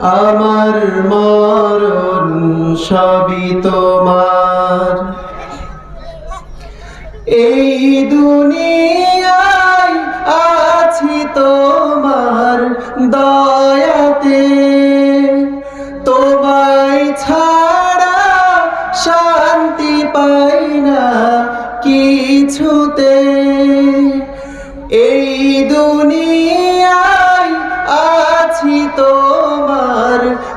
আমার মরণ সবই তোমার। এই দুনিয়ায় আছি তোমার দয়াতে। তোমায় ছাড়া শান্তি পাই না কিছুতে। এই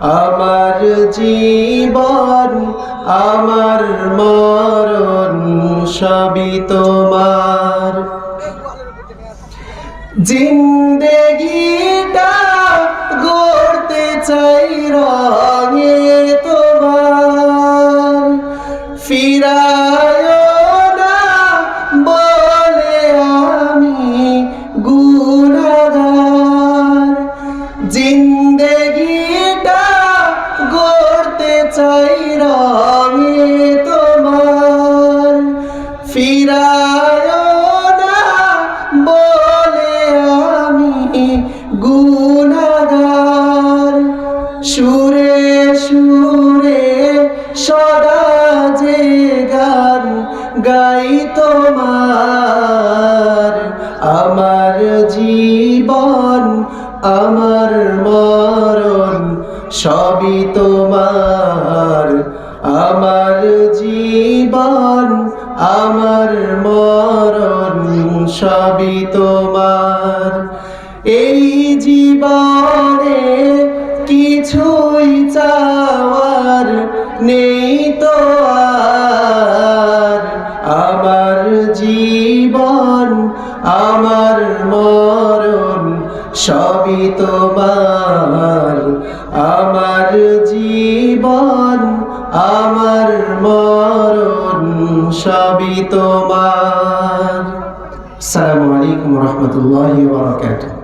আমার জীবন আমার মরণ সবই তোমার। জিন্দেগিটা গুণাগার। সুরে সুরে সদা যে গান গাই তোমার। আমার জীবন, আমার মরণ সবই তোমার। আমার জীবন, আমার মরণ সবই তোমার। নেই তো আর আমার জীবন, আমার মরণ, সবই তোমার। আমার জীবন, আমার মরণ, সবই তোমার। আসসালামু আলাইকুম রহমতুল্লাহ বারকাতুহ।